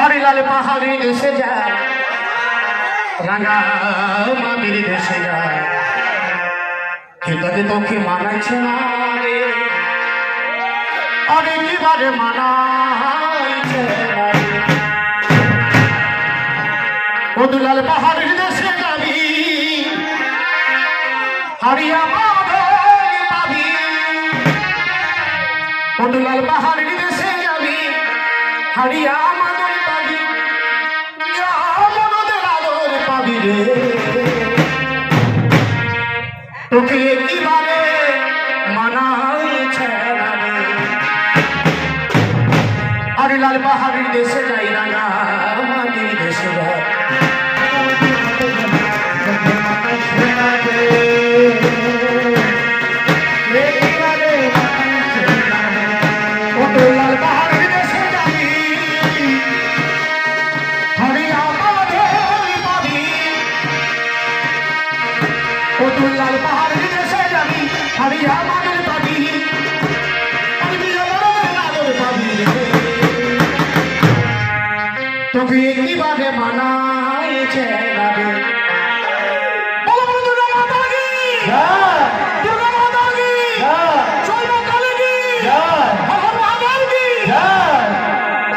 হরিলাল পাহাড়ি এসে যায়। রাঙা মামির দেশে যায়। খেতাকে তোকে মানাচ্ছে না রে। অনেক বারে মানাইছে মধুলাল পাহাড়ির দেশে যাবি। হারিয়া মাধবী পাবি। মধুলাল পাহাড়ির দেশে যাবি। হারিয়া রে তোকে কীভাবে মানাইছে না রে হরিলাল পাহাড়ির দেশে যাই।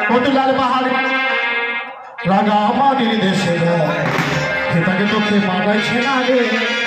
ফতুল্লাল পাহাড়। রাগা আমাদের দেশে। সেটাকে তোকে মানাইছে না রে।